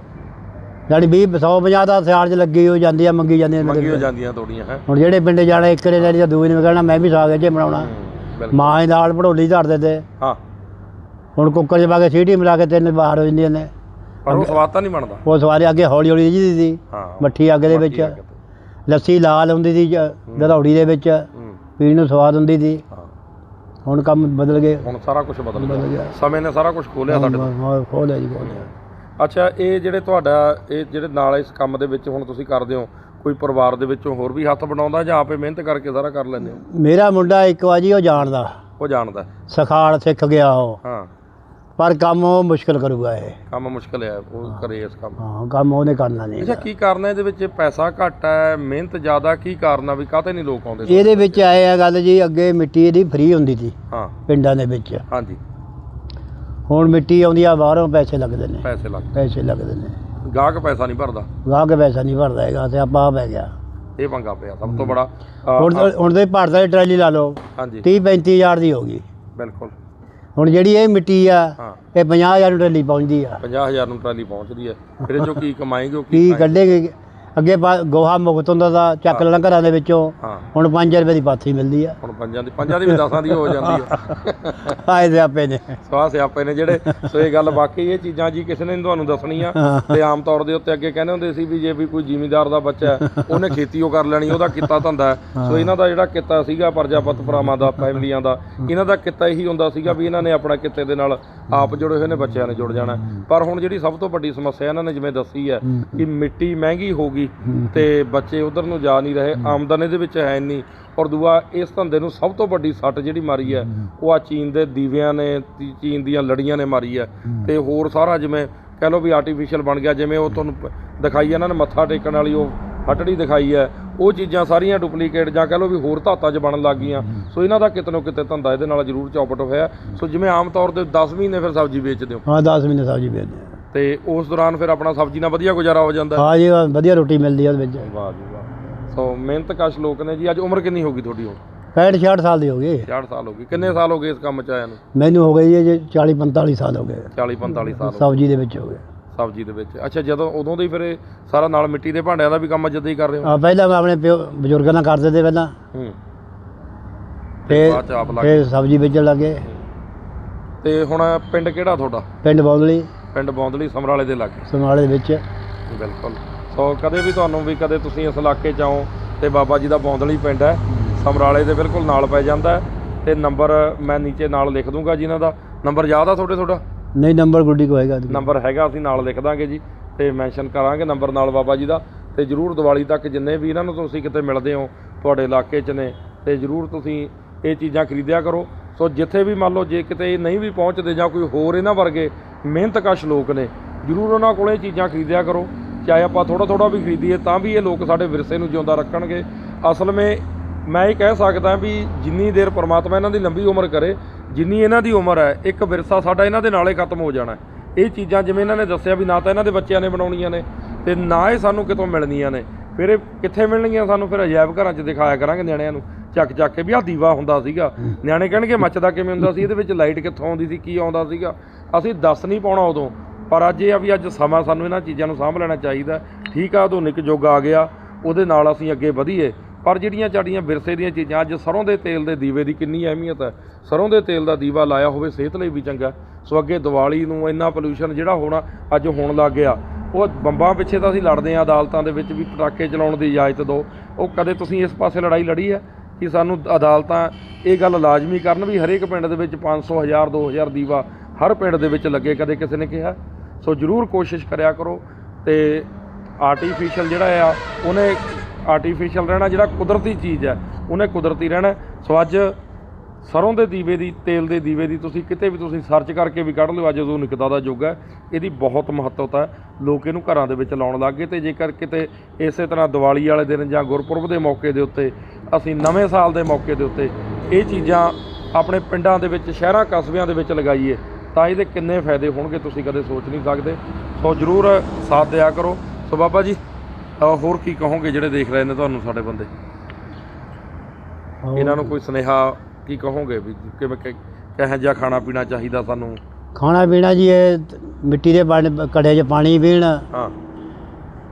ਜਾਨੀ 20 150 ਦਾ ਸਿਆੜ 'ਚ ਲੱਗੀ ਹੋ ਜਾਂਦੀ ਆ ਮੰਗੀ ਜਾਂਦੀ ਨੇ ਮੰਗੀ ਹੋ ਜਾਂਦੀਆਂ ਤੋੜੀਆਂ ਹੈ। ਹੁਣ ਜਿਹੜੇ ਪਿੰਡ ਜਾਣਾ ਇੱਕ ਨੇ ਲੈ ਲਈ ਤਾਂ ਦੂਏ ਨੇ ਕਹਿਣਾ ਮੈਂ ਵੀ ਸਾਗ ਇਹ 'ਚ ਬਣਾਉਣਾ ਬਿਲਕੁਲ। ਮਾਂ ਹੀ ਦਾਲ ਭੜੋਲੀ ਧਰਦੇ ਤੇ ਹਾਂ। ਹੁਣ ਕੁੱਕਰ 'ਚ ਪਾ ਕੇ ਸੀਟੀ ਮਿਲਾ ਕੇ ਤਿੰਨ ਬਾਹਰ ਹੋ ਜਾਂਦੀਆਂ ਨੇ। ਪਰ ਉਹ ਸਵਾਦ ਤਾਂ ਨਹੀਂ ਬਣਦਾ। ਉਹ ਸਵਾਰੀ ਅੱਗੇ ਹੌਲੀ ਹੌਲੀ ਜੀ ਸੀ। ਹਾਂ। ਮੱਠੀ ਅੱਗ ਦੇ ਵਿੱਚ। ਅੱਗ ਤੇ। ਲੱਸੀ ਲਾਲ ਹੁੰਦੀ ਸੀ ਗਧੌੜੀ ਦੇ ਵਿੱਚ ਪੀਣ ਨੂੰ ਸਵਾਦ ਹੁੰਦੀ ਸੀ। ਹੁਣ ਕੰਮ ਬਦਲ ਗਏ। ਹੁਣ ਸਾਰਾ ਕੁਝ ਬਦਲ ਗਿਆ। ਸਮੇਂ ਨੇ ਸਾਰਾ ਕੁਝ ਖੋਲਿਆ ਸਾਡੇ ਤੋਂ। ਹਾਂ ਖੋਲਿਆ ਜੀ ਖੋਲਿਆ। ਅੱਛਾ ਇਹ ਜਿਹੜੇ ਤੁਹਾਡਾ ਇਹ ਜਿਹੜੇ ਨਾਲ ਇਸ ਕੰਮ ਦੇ ਵਿੱਚ ਹੁਣ ਤੁਸੀਂ ਕਰਦੇ ਹੋ ਕੋਈ ਪਰਿਵਾਰ ਦੇ ਵਿੱਚੋਂ ਹੋਰ ਵੀ ਹੱਥ ਬਣਾਉਂਦਾ ਜਾਂ ਆਪੇ ਮਿਹਨਤ ਕਰਕੇ ਸਾਰਾ ਕਰ ਲੈਂਦੇ ਹੋ? ਮੇਰਾ ਮੁੰਡਾ ਇੱਕ ਵਾਰੀ ਉਹ ਜਾਣਦਾ। ਉਹ ਜਾਣਦਾ। ਸਖਾਲ ਸਿੱਖ ਗਿਆ ਉਹ। ਹਾਂ। ਪਰ ਕੰਮ ਉਹ ਮੁਸ਼ਕਲ ਕਰੂਗਾ ਇਹ। ਕੰਮ ਮੁਸ਼ਕਲ ਹੈ ਉਹ ਕਰੇ ਇਸ ਕੰਮ। ਹਾਂ ਕੰਮ ਉਹਨੇ ਕਰਨਾ ਨਹੀਂ ਅੱਛਾ ਕੀ ਕਾਰਨ ਹੈ ਇਹਦੇ ਵਿੱਚ? ਪੈਸਾ ਘੱਟ ਹੈ ਮਿਹਨਤ ਜ਼ਿਆਦਾ ਕੀ ਕਾਰਨ ਆ ਵੀ ਕਾਹਤੇ ਨਹੀਂ ਲੋਕ ਆਉਂਦੇ? ਇਹਦੇ ਵਿੱਚ ਆਏ ਆ ਗੱਲ ਜੀ ਅੱਗੇ ਮਿੱਟੀ ਇਹਦੀ ਫ੍ਰੀ ਹੁੰਦੀ ਸੀ ਹਾਂ। ਪਿੰਡਾਂ ਦੇ ਵਿੱਚ। ਹਾਂਜੀ। ਹੁਣ ਮਿੱਟੀ ਆਉਂਦੀ ਆ ਬਾਹਰੋਂ ਪੈਸੇ ਲੱਗਦੇ ਨੇ। ਪੈਸੇ ਲੱਗ ਪੈਸੇ ਲੱਗਦੇ ਨੇ। ਗਾਹਕ ਪੈਸਾ ਨਹੀਂ ਭਰਦਾ। ਗਾਹ ਕੇ ਪੈਸਾ ਨਹੀਂ ਭਰਦਾ ਹੈਗਾ ਤੇ ਆਪਾਂ ਪੈ ਗਿਆ। ਇਹ ਪੰਗਾ ਪਿਆ ਸਭ ਤੋਂ ਬੜਾ। ਅ, ਹੁਣ ਹੁਣ ਦੀ ਟਰਾਲੀ ਲਾ ਲਓ। ਹਾਂਜੀ। 30 35 ਹਜ਼ਾਰ ਦੀ ਹੋ ਗਈ। ਬਿਲਕੁਲ। ਹੁਣ ਜਿਹੜੀ ਇਹ ਮਿੱਟੀ ਆ ਹਾਂ। ਇਹ 50 ਹਜ਼ਾਰ ਨੂੰ ਟਰਾਲੀ ਪਹੁੰਚਦੀ ਆ। 50000 ਨੂੰ ਟਰਾਲੀ ਪਹੁੰਚਦੀ ਹੈ ਫਿਰ ਇਹ ਚੋਂ ਕੀ ਕਮਾਏਗੇ ਉਹ ਕੀ ਕੀ? ਕੱਢੇਗੇ? ਅੱਗੇ ਪਾ- ਗੋਹਾ ਮੁਕਤ ਹੁੰਦਾ ਦਾ ਚੱਕ ਲੈਣਾ ਘਰਾਂ ਦੇ ਵਿੱਚੋਂ। ਹਾਂ। ਹੁਣ 5 ਰੁਪਏ ਦੀ ਪਾਥੀ ਮਿਲਦੀ ਆ। ਹੁਣ ਪੰਜਾਂ ਦੀ ਪੰਜਾਂ ਦੀ ਵੀ ਦਸਾਂ ਦੀ ਹੋ ਜਾਂਦੀ ਹੈ ਆਏ ਦੇ ਆਪੇ ਨੇ। ਸਵਾਹ ਸਿਆਪੇ ਨੇ ਜਿਹੜੇ। ਸੋ ਇਹ ਗੱਲ ਵਾਕਈ ਇਹ ਚੀਜ਼ਾਂ ਜੀ ਕਿਸੇ ਨੇ ਨੀ ਤੁਹਾਨੂੰ ਦੱਸਣੀਆਂ ਤੇ ਆਮ ਤੌਰ ਦੇ ਉੱਤੇ ਅੱਗੇ ਕਹਿੰਦੇ ਹੁੰਦੇ ਸੀ ਵੀ ਜੇ ਵੀ ਕੋਈ ਜ਼ਿਮੀਂਦਾਰ ਦਾ ਬੱਚਾ ਹੈ ਉਹਨੇ ਖੇਤੀ ਉਹ ਕਰ ਲੈਣੀ ਉਹਦਾ ਕਿੱਤਾ ਧੰਦਾ ਹੈ। ਸੋ ਇਹਨਾਂ ਦਾ ਜਿਹੜਾ ਕਿੱਤਾ ਸੀਗਾ ਪ੍ਰਜਾਪਤ ਭਰਾਵਾਂ ਦਾ ਫੈਮਲੀਆਂ ਦਾ ਇਹਨਾਂ ਦਾ ਕਿੱਤਾ ਇਹੀ ਹੁੰਦਾ ਸੀਗਾ ਵੀ ਇਹਨਾਂ ਨੇ ਆਪਣਾ ਕਿੱਤੇ ਦੇ ਨਾਲ ਆਪ ਜੁੜੇ ਹੋਏ ਨੇ ਬੱਚਿਆਂ ਨੇ ਜੁੜ ਜਾਣਾ ਪਰ ਹੁਣ ਜਿਹੜੀ ਸਭ ਤੋਂ ਵੱਡੀ ਸਮੱਸਿਆ ਇਹਨਾਂ ਨੇ ਜਿਵੇਂ ਦੱਸੀ ਹੈ। ਕਿ ਮਿੱਟੀ ਮਹਿੰਗੀ ਹੋ ਗਈ ਤੇ ਬੱਚੇ ਉਧਰ ਨੂੰ ਜਾ ਨਹੀਂ ਰਹੇ ਆਮਦਨ ਇਹਦੇ ਵਿੱਚ ਹੈ ਨਹੀਂ। ਔਰ ਦੂਆ ਇਸ ਧੰਦੇ ਨੂੰ ਸਭ ਤੋਂ ਵੱਡੀ ਸੱਟ ਜਿਹੜੀ ਮਾਰੀ ਹੈ ਉਹ ਆ ਚੀਨ ਦੇ ਦੀਵਿਆਂ ਨੇ ਚੀਨ ਦੀਆਂ ਲੜੀਆਂ ਨੇ ਮਾਰੀ ਹੈ। ਤੇ ਹੋਰ ਸਾਰਾ ਜਿਵੇਂ ਕਹਿ ਲਓ ਵੀ ਆਰਟੀਫੀਸ਼ੀਅਲ ਬਣ ਗਿਆ ਜਿਵੇਂ ਉਹ ਤੁਹਾਨੂੰ ਦਿਖਾਈ ਇਹਨਾਂ ਨੇ ਮੱਥਾ ਟੇਕਣ ਵਾਲੀ ਉਹ ਹਟੜੀ ਦਿਖਾਈ ਹੈ ਉਹ ਚੀਜ਼ਾਂ ਸਾਰੀਆਂ ਡੁਪਲੀਕੇਟ ਜਾਂ ਕਹਿ ਲਓ ਵੀ ਹੋਰ ਧਾਤਾਂ 'ਚ ਬਣਨ ਲੱਗ ਗਈਆਂ। ਸੋ ਇਹਨਾਂ ਦਾ ਕਿਤੇ ਨਾ ਕਿਤੇ ਧੰਦਾ ਇਹਦੇ ਨਾਲ ਜ਼ਰੂਰ ਚੌਪਟ ਹੋਇਆ। ਸੋ ਜਿਵੇਂ ਆਮ ਤੌਰ ਤੇ 10 ਮਹੀਨੇ ਫਿਰ ਸਬਜ਼ੀ ਵੇਚਦੇ ਹੋ। ਹਾਂ 10 ਮਹੀਨੇ ਸਬਜ਼ੀ ਵੇਚਦੇ ਤੇ ਉਸ ਦੌਰਾਨ ਫਿਰ ਆਪਣਾ ਸਬਜ਼ੀ ਨਾਲ ਵਧੀਆ ਗੁਜ਼ਾਰਾ ਹੋ ਜਾਂਦਾ। ਹਾਂ ਜੀ ਵਧੀਆ ਰੋਟੀ ਮਿਲਦੀ ਆ ਉਹਦੇ ਵਿੱਚ। ਵਾਹ ਜੀ ਵਾਹ। ਸੋ ਮਿਹਨਤਕਸ਼ ਲੋਕ ਨੇ ਜੀ ਅੱਜ ਉਮਰ ਕਿੰਨੀ ਹੋ ਗਈ ਤੁਹਾਡੀ ਹੁਣ? 65 66 ਸਾਲ ਦੀ ਹੋ ਗਈ। 60 ਸਾਲ ਹੋ ਗਏ ਕਿੰਨੇ ਸਾਲ ਹੋ ਗਏ ਇਸ ਕੰਮ 'ਚ ਆਇਆ ਨੂੰ? ਮੈਨੂੰ ਹੋ ਗਈ ਜੀ 40 45 ਸਾਲ ਹੋ ਗਏ। 40 45 ਸਾਲ ਹੋ ਸਬਜ਼ੀ ਦੇ ਵਿੱਚ ਹੋ ਗਏ। ਗਏ ਸਬਜ਼ੀ ਦੇ ਵਿੱਚ। ਅੱਛਾ ਜਦੋਂ ਉਦੋਂ ਦੇ ਹੀ ਫਿਰ ਇਹ ਸਾਰਾ ਨਾਲ ਮਿੱਟੀ ਦੇ ਭਾਂਡਿਆਂ ਦਾ ਵੀ ਕੰਮ ਜਦ ਹੀ ਕਰ ਰਹੇ ਹੋ? ਆ ਪਹਿਲਾਂ ਮੈਂ ਆਪਣੇ ਪਿਓ ਬਜ਼ੁਰਗਾਂ ਨਾਲ ਕਰਦੇ ਤੇ ਪਹਿਲਾਂ। ਹੂੰ। ਫਿਰ ਬਾਅਦ ਚ ਆਪ ਲੱਗ ਫਿਰ ਸਬਜ਼ੀ ਵੇਚਣ ਲੱਗੇ ਤੇ ਹੁਣ ਪਿੰਡ ਕਿਹੜਾ ਤੁਹਾਡਾ? ਪਿੰਡ ਬੌਂਦਲੀ। ਪਿੰਡ ਬੌਂਦਲੀ ਸਮਰਾਲੇ ਦੇ ਲਾਗੇ। ਸਮਰਾਲੇ ਵਿੱਚ। ਬਿਲਕੁਲ। ਸੋ ਕਦੇ ਵੀ ਤੁਹਾਨੂੰ ਵੀ ਕਦੇ ਤੁਸੀਂ ਇਸ ਇਲਾਕੇ 'ਚ ਆਓ ਤੇ ਬਾਬਾ ਜੀ ਦਾ ਬੌਂਦਲੀ ਪਿੰਡ ਹੈ ਸਮਰਾਲੇ ਦੇ ਬਿਲਕੁਲ ਨਾਲ ਪੈ ਜਾਂਦਾ ਹੈ। ਤੇ ਨੰਬਰ ਮੈਂ ਨੀਚੇ ਨਾਲ ਲਿਖ ਦੂੰਗਾ ਜੀ ਇਹਨਾਂ ਦਾ। ਨੰਬਰ ਯਾਦ ਆ ਤੁਹਾਡੇ ਤੁਹਾਡਾ? ਨਹੀਂ ਨੰਬਰ ਗੁੱਡੀ ਕੋ ਹੈਗਾ। ਨੰਬਰ ਹੈਗਾ ਅਸੀਂ ਨਾਲ ਲਿਖ ਦਾਂਗੇ ਜੀ ਤੇ ਮੈਂਸ਼ਨ ਕਰਾਂਗੇ ਨੰਬਰ ਨਾਲ ਬਾਬਾ ਜੀ ਦਾ। ਤੇ ਜਰੂਰ ਦੀਵਾਲੀ ਤੱਕ ਜਿੰਨੇ ਵੀ ਇਹਨਾਂ ਨੂੰ ਤੁਸੀਂ ਕਿਤੇ ਮਿਲਦੇ ਹੋ ਤੁਹਾਡੇ ਇਲਾਕੇ 'ਚ ਨੇ ਤੇ ਜਰੂਰ ਤੁਸੀਂ ਇਹ ਚੀਜ਼ਾਂ ਖਰੀਦਿਆ ਕਰੋ। ਸੋ ਜਿੱਥੇ ਵੀ ਮੰਨ ਲਓ ਜੇ ਕਿਤੇ ਇਹ ਨਹੀਂ ਵੀ ਪਹੁੰਚਦੇ ਜਾਂ ਕੋਈ ਹੋਰ ਇਹਨਾਂ ਵਰਗੇ ਮਿਹਨਤਕਸ਼ ਲੋਕ ਨੇ, ਜਰੂਰ ਉਹਨਾਂ ਕੋਲ ਇਹ ਚੀਜ਼ਾਂ ਖਰੀਦਿਆ ਕਰੋ, ਚਾਹੇ ਆਪਾਂ ਥੋੜਾ ਥੋੜਾ ਵੀ ਖਰੀਦੀਏ, ਤਾਂ ਵੀ ਇਹ ਲੋਕ ਸਾਡੇ ਵਿਰਸੇ ਨੂੰ ਜਿਉਂਦਾ ਰੱਖਣਗੇ। ਅਸਲ ਵਿੱਚ ਮੈਂ ਇਹ ਕਹਿ ਸਕਦਾ ਵੀ ਜਿੰਨੀ ਦੇਰ ਪਰਮਾਤਮਾ ਇਹਨਾਂ ਦੀ ਲੰਬੀ ਉਮਰ ਕਰੇ, ਜਿੰਨੀ ਇਹਨਾਂ ਦੀ ਉਮਰ ਹੈ, ਇੱਕ ਵਿਰਸਾ ਸਾਡਾ ਇਹਨਾਂ ਦੇ ਨਾਲ ਹੀ ਖਤਮ ਹੋ ਜਾਣਾ ਇਹ ਚੀਜ਼ਾਂ ਜਿਵੇਂ ਇਹਨਾਂ ਨੇ ਦੱਸਿਆ ਵੀ ਨਾ ਤਾਂ ਇਹਨਾਂ ਦੇ ਬੱਚਿਆਂ ਨੇ ਬਣਾਉਣੀਆਂ ਨੇ, ਤੇ ਨਾ ਇਹ ਸਾਨੂੰ ਕਿਤੋਂ ਮਿਲਣੀਆਂ ਨੇ। ਫਿਰ ਇਹ ਕਿੱਥੇ ਮਿਲਣਗੀਆਂ ਸਾਨੂੰ ਫਿਰ ਅਜਾਇਬ ਘਰਾਂ 'ਚ ਦਿਖਾਇਆ ਕਰਾਂਗੇ ਨਿਆਣਿਆਂ ਨੂੰ। ਚੱਕ ਚੱਕ ਕੇ ਵੀ ਆਹ ਦੀਵਾ ਹੁੰਦਾ ਸੀਗਾ। ਨਿਆਣੇ ਕਹਿਣਗੇ ਮੱਚਦਾ ਕਿਵੇਂ ਹੁੰਦਾ ਸੀ? ਇਹਦੇ ਵਿੱਚ ਲਾਈਟ ਕਿੱਥੋਂ ਆਉਂਦੀ ਸੀ? ਕੀ ਆਉਂਦਾ ਸੀਗਾ? ਅਸੀਂ ਦੱਸ ਨਹੀਂ ਪਾਉਣਾ ਉਦੋਂ। ਪਰ ਅੱਜ ਇਹ ਆ ਵੀ ਅੱਜ ਸਮਾਂ ਸਾਨੂੰ ਇਹਨਾਂ ਚੀਜ਼ਾਂ ਨੂੰ ਸਾਂਭ ਲੈਣਾ ਚਾਹੀਦਾ। ਠੀਕ ਆ ਆਧੁਨਿਕ ਯੁੱਗ ਆ ਗਿਆ। ਉਹਦੇ ਨਾਲ ਅਸੀਂ ਅੱਗੇ ਵਧੀਏ। ਪਰ ਜਿਹੜੀਆਂ ਸਾਡੀਆਂ ਵਿਰਸੇ ਦੀਆਂ ਚੀਜ਼ਾਂ ਅੱਜ ਸਰੋਂ ਦੇ ਤੇਲ ਦੇ ਦੀਵੇ ਦੀ ਕਿੰਨੀ ਅਹਿਮੀਅਤ ਹੈ। ਸਰੋਂ ਦੇ ਤੇਲ ਦਾ ਦੀਵਾ ਲਾਇਆ ਹੋਵੇ ਸਿਹਤ ਲਈ ਵੀ ਚੰਗਾ। ਸੋ ਅੱਗੇ ਦੀਵਾਲੀ ਨੂੰ ਇੰਨਾ ਪੋਲੂਸ਼ਨ ਜਿਹੜਾ ਹੋਣਾ ਅੱਜ ਹੋਣ ਲੱਗ ਗਿਆ। ਉਹ ਬੰਬਾਂ ਪਿੱਛੇ ਤਾਂ ਅਸੀਂ ਲੜਦੇ ਆਂ ਅਦਾਲਤਾਂ ਦੇ ਵਿੱਚ ਵੀ ਪਟਾਕੇ ਚਲਾਉਣ ਦੀ ਇਜਾਜ਼ਤ ਦਿਓ। ਉਹ ਕਦੇ ਤੁਸੀਂ ਇਸ ਪਾਸੇ ਲੜਾਈ ਲੜੀ ਹੈ? ਕਿ ਸਾਨੂੰ ਅਦਾਲਤਾਂ ਇਹ ਗੱਲ ਲਾਜ਼ਮੀ ਕਰਨ ਵੀ ਹਰੇਕ ਪਿੰਡ ਦੇ ਵਿੱਚ 500 1000 2000 ਦੀਵਾ ਹਰ ਪਿੰਡ ਦੇ ਵਿੱਚ ਲੱਗੇ, ਕਦੇ ਕਿਸੇ ਨੇ ਕਿਹਾ। ਸੋ ਜ਼ਰੂਰ ਕੋਸ਼ਿਸ਼ ਕਰਿਆ ਕਰੋ ਤੇ ਆਰਟੀਫੀਸ਼ੀਅਲ ਜਿਹੜਾ ਆ, ਉਹਨੇ ਆਰਟੀਫੀਸ਼ੀਅਲ ਰਹਿਣਾ ਜਿਹੜਾ ਕੁਦਰਤੀ ਚੀਜ਼ ਹੈ, ਉਹਨੇ ਕੁਦਰਤੀ ਰਹਿਣਾ। ਸੋ ਅੱਜ ਸਰੋਂ ਦੇ ਦੀਵੇ ਦੀ ਤੇਲ ਦੇ ਦੀਵੇ ਦੀ ਤੁਸੀਂ ਕਿਤੇ ਵੀ ਤੁਸੀਂ ਸਰਚ ਕਰਕੇ ਵੀ ਕੱਢ ਲਿਓ ਅੱਜ ਜਦੋਂ ਨਿਕਦਾ ਦਾ ਯੁੱਗ ਹੈ। ਇਹਦੀ ਬਹੁਤ ਮਹੱਤਵਤਾ ਹੈ। ਲੋਕ ਇਹਨੂੰ ਘਰਾਂ ਦੇ ਵਿੱਚ ਲਾਉਣ ਲੱਗ ਗਏ ਤੇ ਜੇਕਰ ਕਿਤੇ ਇਸੇ ਤਰ੍ਹਾਂ ਦੀਵਾਲੀ ਵਾਲੇ ਦਿਨ ਜਾਂ ਗੁਰਪੁਰਬ ਦੇ ਮੌਕੇ ਦੇ ਉੱਤੇ ਅਸੀਂ ਨਵੇਂ ਸਾਲ ਦੇ ਮੌਕੇ ਦੇ ਉੱਤੇ ਇਹ ਚੀਜ਼ਾਂ ਆਪਣੇ ਪਿੰਡਾਂ ਦੇ ਵਿੱਚ ਸ਼ਹਿਰਾਂ ਕਸਬਿਆਂ ਦੇ ਵਿੱਚ ਲਗਾਈਏ ਤਾਂ ਇਹਦੇ ਕਿੰਨੇ ਫਾਇਦੇ ਹੋਣਗੇ ਤੁਸੀਂ ਕਦੇ ਸੋਚ ਨਹੀਂ ਸਕਦੇ। ਸੋ ਜਰੂਰ ਸਾਥ ਦਿਆ ਕਰੋ। ਸੋ ਬਾਬਾ ਜੀ ਹੋਰ ਕੀ ਕਹੋਗੇ ਜਿਹੜੇ ਦੇਖ ਰਹੇ ਨੇ ਤੁਹਾਨੂੰ ਸਾਡੇ ਬੰਦੇ? ਇਹਨਾਂ ਨੂੰ ਕੋਈ ਸੁਨੇਹਾ ਕੀ ਕਹੋਗੇ ਵੀ ਕਿਵੇਂ ਕਿ- ਕਿਹੋ ਜਿਹਾ ਖਾਣਾ ਪੀਣਾ ਚਾਹੀਦਾ ਸਾਨੂੰ? ਖਾਣਾ ਪੀਣਾ ਜੀ ਇਹ ਮਿੱਟੀ ਦੇ ਪਾਣੀ ਕੜੇ 'ਚ ਪਾਣੀ ਪੀਣ। ਹਾਂ।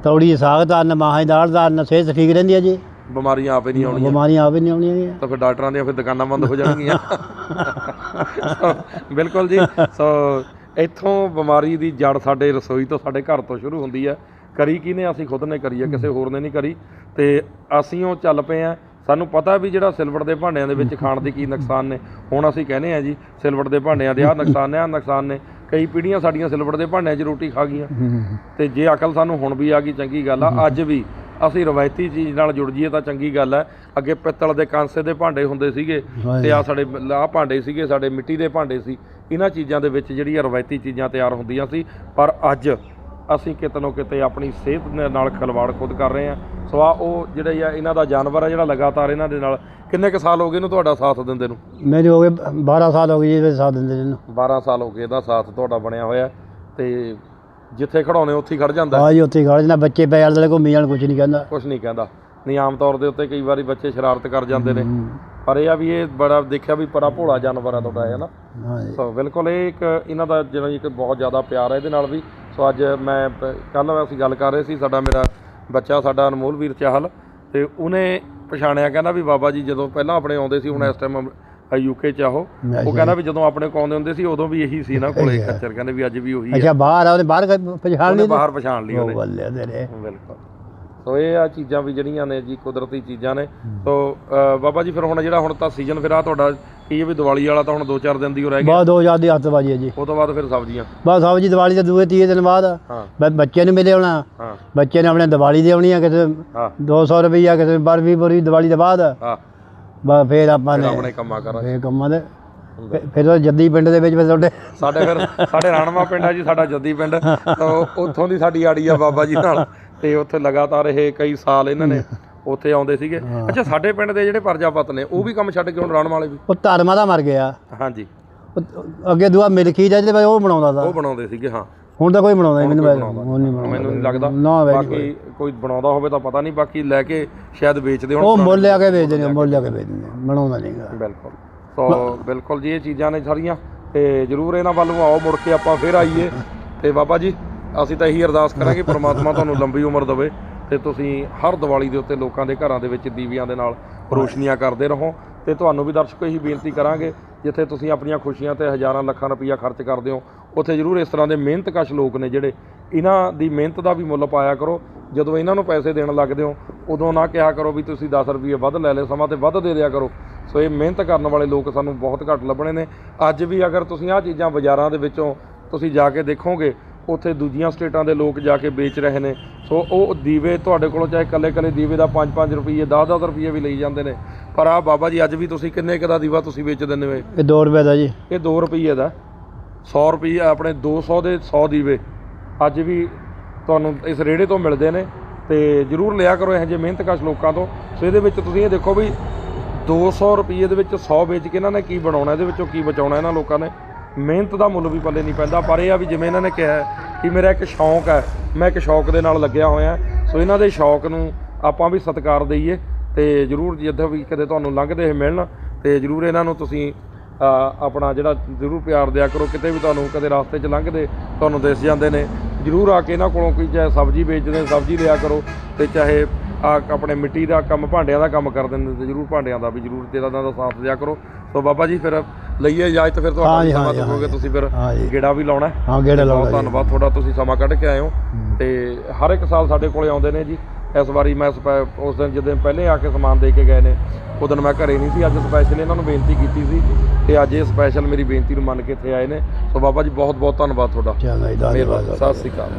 ਤੌੜੀ ਸਾਗ ਧਰਨ ਮਾਹਾਂ ਦੀ ਦਾਲ ਧਰਨ ਸਿਹਤ ਠੀਕ ਰਹਿੰਦੀ ਹੈ ਜੀ। ਬਿਮਾਰੀਆਂ ਆਪੇ ਨਹੀਂ ਆਉਣੀਆਂ। ਬਿਮਾਰੀਆਂ ਆਵੇ ਨਹੀਂ ਆਉਣੀਆਂ ਜੀ। ਤਾਂ ਫਿਰ ਡਾਕਟਰਾਂ ਦੀਆਂ ਫਿਰ ਦੁਕਾਨਾਂ ਬੰਦ ਹੋ ਜਾਣਗੀਆਂ। ਸੋ, ਬਿਲਕੁਲ ਜੀ। ਸੋ ਇੱਥੋਂ ਬਿਮਾਰੀ ਦੀ ਜੜ ਸਾਡੇ ਰਸੋਈ ਤੋਂ ਸਾਡੇ ਘਰ ਤੋਂ ਸ਼ੁਰੂ ਹੁੰਦੀ ਹੈ ਕਰੀ ਕਿਹਨੇ? ਅਸੀਂ ਖੁਦ ਨੇ ਕਰੀ ਹੈ ਕਿਸੇ ਹੋਰ ਨੇ ਨਹੀਂ ਕਰੀ। ਤੇ ਅਸੀਂ ਉਹ ਚੱਲ ਪਏ ਆ। ਸਾਨੂੰ ਪਤਾ ਵੀ ਜਿਹੜਾ ਸਿਲਵਰ ਦੇ ਭਾਂਡਿਆਂ ਦੇ ਵਿੱਚ ਖਾਣ ਦੇ ਕੀ ਨੁਕਸਾਨ ਨੇ। ਹੁਣ ਅਸੀਂ ਕਹਿੰਦੇ ਆ ਜੀ ਸਿਲਵਰ ਦੇ ਭਾਂਡਿਆਂ ਦੇ ਆਹ ਨੁਕਸਾਨ ਨੇ ਆਹ ਨੁਕਸਾਨ ਨੇ। ਕਈ ਪੀੜ੍ਹੀਆਂ ਸਾਡੀਆਂ ਸਿਲਵਰ ਦੇ ਭਾਂਡਿਆਂ 'ਚ ਰੋਟੀ ਖਾ ਗਈਆਂ। ਤੇ ਜੇ ਅਕਲ ਸਾਨੂੰ ਹੁਣ ਵੀ ਆ ਗਈ ਚੰਗੀ ਗੱਲ ਆ। ਅੱਜ ਵੀ ਅਸੀਂ ਰਵਾਇਤੀ ਚੀਜ਼ ਨਾਲ ਜੁੜ ਜਾਈਏ ਤਾਂ ਚੰਗੀ ਗੱਲ ਹੈ ਅੱਗੇ ਪਿੱਤਲ ਦੇ ਕਾਂਸੇ ਦੇ ਭਾਂਡੇ ਹੁੰਦੇ ਸੀਗੇ। ਤੇ ਆ ਸਾਡੇ ਆਹ ਭਾਂਡੇ ਸੀਗੇ ਸਾਡੇ ਮਿੱਟੀ ਦੇ ਭਾਂਡੇ ਸੀ। ਇਹਨਾਂ ਚੀਜ਼ਾਂ ਦੇ ਵਿੱਚ ਜਿਹੜੀਆਂ ਰਵਾਇਤੀ ਚੀਜ਼ਾਂ ਤਿਆਰ ਹੁੰਦੀਆਂ ਸੀ ਪਰ ਅੱਜ ਅਸੀਂ ਕਿਤਨੋਂ ਕਿਤੇ ਆਪਣੀ ਸਿਹਤ ਦੇ ਨਾਲ ਖਿਲਵਾੜ ਖੁਦ ਕਰ ਰਹੇ ਹਾਂ। ਸੋ ਆ ਉਹ ਜਿਹੜੇ ਆ ਇਹਨਾਂ ਦਾ ਜਾਨਵਰ ਆ ਜਿਹੜਾ ਲਗਾਤਾਰ ਇਹਨਾਂ ਦੇ ਨਾਲ ਕਿੰਨੇ ਕੁ ਸਾਲ ਹੋ ਗਏ ਇਹਨੂੰ ਤੁਹਾਡਾ ਸਾਥ ਦਿੰਦੇ ਨੂੰ? ਮੇਰੇ ਹੋ ਗਏ 12 ਸਾਲ ਹੋ ਗਏ ਜੀ ਇਹਦੇ ਸਾਥ ਦਿੰਦੇ ਜਿਹਨੂੰ 12 ਸਾਲ ਹੋ ਗਏ ਇਹਦਾ ਸਾਥ ਤੁਹਾਡਾ ਬਣਿਆ ਹੋਇਆ। ਤੇ ਜਿੱਥੇ ਖੜਾਉਣੇ ਉੱਥੇ ਹੀ ਖੜ ਜਾਂਦਾ। ਆ ਜੀ ਉੱਥੇ ਖੜ ਜਨਾ ਬੱਚੇ ਪੈ ਜਾਂਦੇ ਘੁੰਮੀ ਜਾਣ ਕੁਝ ਨਹੀਂ ਕਹਿੰਦਾ। ਕੁਝ ਨਹੀਂ ਕਹਿੰਦਾ। ਨਹੀਂ ਆਮ ਤੌਰ ਦੇ ਉੱਤੇ ਕਈ ਵਾਰੀ ਬੱਚੇ ਸ਼ਰਾਰਤ ਕਰ ਜਾਂਦੇ ਨੇ। ਹੂੰ। ਪਰ ਇਹ ਆ ਵੀ ਇਹ ਬੜਾ ਦੇਖਿਆ ਵੀ ਬੜਾ ਭੋਲਾ ਜਾਨਵਰ ਆ ਤੁਹਾਡਾ ਨਾ। ਹਾਂ ਜੀ। ਸੋ ਬਿਲਕੁਲ ਇਹ ਇੱਕ ਇਹਨਾਂ ਦਾ ਜਿਹੜਾ ਇੱਕ ਬਹੁਤ ਜ਼ਿਆਦਾ ਪਿਆਰ ਹੈ ਇਹਦੇ ਨਾਲ ਵੀ ਸੋ ਅੱਜ ਮੈਂ ਕੱਲ ਅਸੀਂ ਗੱਲ ਕਰ ਰਹੇ ਸੀ ਸਾਡਾ ਮੇਰਾ ਬੱਚਾ ਸਾਡਾ ਅਨਮੋਲ ਵੀਰ ਚਾਹਲ ਤੇ ਉਹਨੇ ਪਛਾਣਿਆ ਕਹਿੰਦਾ ਵੀ ਬਾਬਾ ਜੀ ਜਦੋਂ ਪਹਿਲਾਂ ਆਪਣੇ ਆਉਂਦੇ ਸੀ ਹੁਣ ਇਸ ਟਾਈਮ ਯੂਕੇ ਚ ਆਹੋ ਉਹ। ਕਹਿੰਦਾ ਵੀ ਜਦੋਂ ਆਪਣੇ ਕੋਲ ਆਉਂਦੇ ਹੁੰਦੇ ਸੀ ਉਦੋਂ ਵੀ ਇਹੀ ਸੀ ਨਾ ਕੋਲੇ ਖੱਚਰ ਕਹਿੰਦੇ ਵੀ ਅੱਜ ਵੀ ਉਹੀ ਹੈ ਅੱਛਾ ਬਾਹਰ ਆ ਉਹਨੇ ਬਾਹਰ ਪਛਾਣ ਲਈ ਬਾਹਰ ਪਛਾਣ ਲਈ ਉਹ ਉਹਨੇ। ਬੱਲੇ ਤੇਰੇ। ਬਿਲਕੁਲ। ਸੋ ਇਹ ਆ ਚੀਜ਼ਾਂ ਵੀ ਜਿਹੜੀਆਂ ਨੇ ਜੀ ਕੁਦਰਤੀ ਚੀਜ਼ਾਂ ਨੇ। ਸੋ ਬਾਬਾ ਜੀ ਫਿਰ ਹੁਣ ਜਿਹੜਾ ਹੁਣ ਤਾਂ ਸੀਜ਼ਨ ਫਿਰ ਆ ਤੁਹਾਡਾ ਕੀ ਹੈ ਵੀ ਦੀਵਾਲੀ ਵਾਲਾ ਤਾਂ ਹੁਣ 2-4 ਦਿਨ ਦੀ ਹੋ ਰਹਿ ਗਿਆ। ਬਹੁਤ ਦੋ ਹਜ਼ਾਰ ਦੀ ਹੱਥਬਾਜੀ ਹੈ ਜੀ। ਉਹ ਤੋਂ ਬਾਅਦ ਫਿਰ ਸਬਜ਼ੀਆਂ। ਬਸ ਆਓ ਜੀ ਦੀਵਾਲੀ ਦੇ ਦੂਏ ਤੀਏ ਦਿਨ ਬਾਅਦ ਹਾਂ। ਬ- ਬੱਚੇ ਨੂੰ ਮਿਲੇ ਆਉਣਾ ਹਾਂ। ਬੱਚੇ ਨੇ ਆਪਣੇ ਦੀਵਾਲੀ ਦੇ ਆਉਣੀ ਆ ਕਿਸੇ ਹਾਂ। 200 ਰੁਪਈਆ ਕਿਸੇ ਬਾਰਵੀਂ ਬੁਰੀ ਦੀਵਾਲੀ ਦੇ ਬਾਅਦ। ਹਾਂ। ਬਸ ਫੇਰ ਆਪਾਂ ਫਿਰ ਨੇ ਆਪਣੇ ਕੰਮਾਂ ਕਰਾਂ ਫੇਰ ਕੰਮਾਂ ਦੇ। ਫੇ- ਫਿਰ ਉਹ ਜੱਦੀ ਪਿੰਡ ਦੇ ਵਿੱਚ ਫਿਰ ਤੁਹਾਡੇ ਸਾਡੇ ਫਿਰ ਸਾਡੇ ਰਾਣਵਾ ਪਿੰਡ ਆ ਜੀ ਸਾਡਾ ਜੱਦੀ ਪਿੰਡ। ਤਾਂ ਉੱਥੋਂ ਦੀ ਸਾਡੀ ਆੜੀ ਆ ਬਾਬਾ ਜੀ ਨਾਲ। ਤੇ ਉੱਥੇ ਲਗਾਤਾਰ ਇਹ ਕਈ ਸਾਲ ਇਹਨਾਂ ਨੇ ਉੱਥੇ ਆਉਂਦੇ ਸੀਗੇ। ਅੱਛਾ ਸਾਡੇ ਪਿੰਡ ਦੇ ਜਿਹੜੇ ਪਰਜਾਪਤ ਨੇ ਉਹ ਵੀ ਕੰਮ ਛੱਡ ਕੇ ਹੁਣ ਵਾਲੇ ਵੀ? ਉਹ ਧਰਮਾਂ ਦਾ ਮਰ ਗਿਆ। ਹਾਂਜੀ। ਉਹ- ਅੱਗੇ ਦੁਆ ਮਿਲਕੀ ਦਾ ਜਿਹਦੇ ਉਹ ਬਣਾਉਂਦਾ ਉਹ ਬਣਾਉਂਦੇ ਸੀਗੇ ਹਾਂ। ਹੁਣ ਤਾਂ ਕੋਈ ਬਣਾਉਂਦਾ ਨਹੀਂ ਮੈਨੂੰ। ਹੁਣ ਨਹੀਂ। ਬਣਾਉਂਦਾ। ਮੈਨੂੰ ਨਹੀਂ ਲੱਗਦਾ। ਨਾ ਵੈਸੇ ਬਾਕੀ ਕੋਈ ਬਣਾਉਂਦਾ ਹੋਵੇ ਤਾਂ ਪਤਾ ਨਹੀਂ ਬਾਕੀ ਲੈ ਕੇ ਸ਼ਾਇਦ ਵੇਚਦੇ ਹੋਣ ਉਹ ਮੁੱਲ ਲਿਆ ਕੇ ਵੇਚਦੇ ਨੇ ਮੁੱਲ ਲਿਆ ਕੇ ਵੇਚਦੇ ਨੇ। ਬਣਾਉਂਦਾ ਨਹੀਂਗਾ ਬਿਲਕੁਲ। ਸੋ ਬਿਲਕੁਲ ਜੀ ਇਹ ਚੀਜ਼ਾਂ ਨੇ ਸਾਰੀਆਂ। ਤੇ ਜਰੂਰ ਇਹਨਾਂ ਵੱਲ ਨੂੰ ਆਓ ਮੁੜ ਕੇ ਆਪਾਂ ਫਿਰ ਆਈਏ। ਤੇ ਬਾਬਾ ਜੀ ਅਸੀਂ ਤਾਂ ਇਹੀ ਅਰਦਾਸ ਕਰਾਂਗੇ ਪ੍ਰਮਾਤਮਾ ਤੁਹਾਨੂੰ ਲੰਬੀ ਉਮਰ ਦੇਵੇ। ਤੇ ਤੁਸੀਂ ਹਰ ਦੀਵਾਲੀ ਦੇ ਉੱਤੇ ਲੋਕਾਂ ਦੇ ਘਰਾਂ ਦੇ ਵਿੱਚ ਦੀਵਿਆਂ ਦੇ ਨਾਲ ਰੋਸ਼ਨੀਆਂ ਕਰਦੇ ਰਹੋ ਤੇ ਤੁਹਾਨੂੰ ਵੀ ਦਰਸ਼ਕੋ ਇਹੀ ਬੇਨਤੀ ਕਰਾਂਗੇ, ਜਿੱਥੇ ਤੁਸੀਂ ਆਪਣੀਆਂ ਖੁਸ਼ੀਆਂ ਤੇ ਹਜ਼ਾਰਾਂ ਲੱਖਾਂ ਰੁਪਈਆ ਖਰਚ ਕਰਦੇ ਹੋ, ਉੱਥੇ ਜਰੂਰ ਇਸ ਤਰ੍ਹਾਂ ਦੇ ਮਿਹਨਤਕਸ਼ ਲੋਕ ਨੇ ਜਿਹੜੇ ਇਹਨਾਂ ਦੀ ਮਿਹਨਤ ਦਾ ਵੀ ਮੁੱਲ ਪਾਇਆ ਕਰੋ, ਜਦੋਂ ਇਹਨਾਂ ਨੂੰ ਪੈਸੇ ਦੇਣ ਲੱਗਦੇ ਹੋ, ਉਦੋਂ ਨਾ ਕਿਹਾ ਕਰੋ ਵੀ ਤੁਸੀਂ 10 ਰੁਪਏ ਵੱਧ ਲੈ ਲਿਓ, ਸਮਾਂ ਤੇ ਵੱਧ ਦੇ ਦਿਆ ਕਰੋ। ਸੋ ਇਹ ਮਿਹਨਤ ਕਰਨ ਵਾਲੇ ਲੋਕ ਸਾਨੂੰ ਬਹੁਤ ਘੱਟ ਲੱਭਣੇ ਨੇ। ਅੱਜ ਵੀ ਅਗਰ ਤੁਸੀਂ ਆਹ ਚੀਜ਼ਾਂ ਬਾਜ਼ਾਰਾਂ ਦੇ ਵਿੱਚੋਂ ਤੁਸੀਂ ਜਾ ਕੇ ਦੇਖੋਗੇ ਉੱਥੇ ਦੂਜੀਆਂ ਸਟੇਟਾਂ ਦੇ ਲੋਕ ਜਾ ਕੇ ਵੇਚ ਰਹੇ ਨੇ। ਸੋ ਉਹ ਦੀਵੇ ਤੁਹਾਡੇ ਕੋਲੋਂ ਚਾਹੇ ਕੱਲੇ ਕੱਲੇ ਦੀਵੇ ਦਾ 5-5 ਰੁਪਏ 10-10 ਰੁਪਏ ਵੀ ਲਈ ਜਾਂਦੇ ਨੇ। ਪਰ ਆਹ ਬਾਬਾ ਜੀ ਅੱਜ ਵੀ ਤੁਸੀਂ ਕਿੰਨੇ ਕੁ ਦਾ ਦੀਵਾ ਤੁਸੀਂ ਵੇਚ ਦਿੰਦੇ ਹੋ? ਇਹ? ਇਹ 2 ਰੁਪਏ ਦਾ ਜੀ। ਇਹ 2 ਰੁਪਏ ਦਾ। 100 ਰੁਪਏ ਆਪਣੇ 200 ਦੇ 100 ਦੀਵੇ। ਅੱਜ ਵੀ ਤੁਹਾਨੂੰ ਇਸ ਰੇੜੇ ਤੋਂ ਮਿਲਦੇ ਨੇ ਤੇ ਜਰੂਰ ਲਿਆ ਕਰੋ ਇਹੋ ਜਿਹੇ ਮਿਹਨਤਕਸ਼ ਲੋਕਾਂ ਤੋਂ। ਸੋ ਇਹਦੇ ਵਿੱਚ ਤੁਸੀਂ ਇਹ ਦੇਖੋ ਵੀ 200 ਰੁਪਏ ਦੇ ਵਿੱਚ 100 ਵੇਚ ਕੇ ਇਹਨਾਂ ਨੇ ਕੀ ਬਣਾਉਣਾ ਇਹਦੇ ਵਿੱਚੋਂ ਕੀ ਬਚਾਉਣਾ ਇਹਨਾਂ ਲੋਕਾਂ ਨੇ। ਮਿਹਨਤ ਦਾ ਮੁੱਲ ਵੀ ਪੱਲੇ ਨਹੀਂ ਪੈਂਦਾ, ਪਰ ਇਹ ਆ ਵੀ ਜਿਵੇਂ ਇਹਨਾਂ ਨੇ ਕਿਹਾ ਕਿ ਮੇਰਾ ਇੱਕ ਸ਼ੌਂਕ ਹੈ, ਮੈਂ ਇੱਕ ਸ਼ੌਂਕ ਦੇ ਨਾਲ ਲੱਗਿਆ ਹੋਇਆ ਸੋ ਇਹਨਾਂ ਦੇ ਸ਼ੌਂਕ ਨੂੰ ਆਪਾਂ ਵੀ ਸਤਿਕਾਰ ਦਈਏ ਤੇ ਜਰੂਰ ਜਿੱਦਾਂ ਵੀ ਕਦੇ ਤੁਹਾਨੂੰ ਲੰਘਦੇ ਹੋਏ ਮਿਲਣ ਤੇ ਜਰੂਰ ਇਹਨਾਂ ਨੂੰ ਤੁਸੀਂ ਆਪਣਾ ਜਿਹੜਾ ਜ਼ਰੂਰ ਪਿਆਰ ਦਿਆ ਕਰੋ, ਕਿਤੇ ਵੀ ਤੁਹਾਨੂੰ ਕਦੇ ਰਸਤੇ 'ਚ ਲੰਘਦੇ ਤੁਹਾਨੂੰ ਦਿਸ ਜਾਂਦੇ ਨੇ। ਜ਼ਰੂਰ ਆ ਕੇ ਇਹਨਾਂ ਕੋਲੋਂ ਕੋਈ ਚਾਹੇ ਸਬਜ਼ੀ ਵੇਚਦੇ, ਸਬਜ਼ੀ ਲਿਆ ਕਰੋ ਤੇ ਚਾਹੇ ਆ ਆਪਣੇ ਮਿੱਟੀ ਦਾ ਕੰਮ, ਭਾਂਡਿਆਂ ਦਾ ਕੰਮ ਕਰਦੇ ਨੇ, ਤੇ ਜ਼ਰੂਰ ਭਾਂਡਿਆਂ ਦਾ ਵੀ ਜ਼ਰੂਰ ਤੇਰਾ ਇਹਨਾਂ ਦਾ ਸਾਥ ਦਿਆ ਕਰੋ। ਸੋ ਬਾਬਾ ਜੀ, ਫਿਰ ਲਈਏ ਇਜਾਜ਼ਤ ਫਿਰ ਤੁਹਾਡਾ ਵੀ ਸਮਾਂ ਦਵੋਗੇ ਤੁਸੀਂ ਫਿਰ। ਗੇੜਾ ਵੀ ਲਾਉਣਾ ਹੈ। ਹਾਂ ਗੇੜੇ ਜੀ। ਧੰਨਵਾਦ ਤੁਹਾਡਾ ਤੁਸੀਂ ਸਮਾਂ ਕੱਢ ਕੇ ਆਏ ਹੋ। ਤੇ ਹਰ ਇੱਕ ਸਾਲ ਸਾਡੇ ਕੋਲੇ ਆਉਂਦੇ ਨੇ ਜੀ। ਇਸ ਵਾਰੀ ਮੈਂ ਉਸ ਦਿਨ ਜਦੋਂ ਪਹਿਲੇ ਆ ਕੇ ਸਮਾਨ ਦੇ ਕੇ ਗਏ ਨੇ ਉਸ ਦਿਨ ਮੈਂ ਘਰੇ ਨਹੀਂ ਸੀ। ਅੱਜ ਸਪੈਸ਼ਲ ਇਹਨਾਂ ਨੂੰ ਬੇਨਤੀ ਕੀਤੀ ਸੀ। ਤੇ ਅੱਜ ਇਹ ਸਪੈਸ਼ਲ ਮੇਰੀ ਬੇਨਤੀ ਨੂੰ ਮੰਨ ਕੇ ਇੱਥੇ ਆਏ ਨੇ। ਸੋ ਬਾਬਾ ਜੀ ਬਹੁਤ ਬਹੁਤ ਧੰਨਵਾਦ ਤੁਹਾਡਾ। ਚੰਗਾ ਜੀ ਮਿਹਰਬਾਨੀ। ਧੰਨਵਾਦ ਸਤਿ ਸ੍ਰੀ ਅਕਾਲ।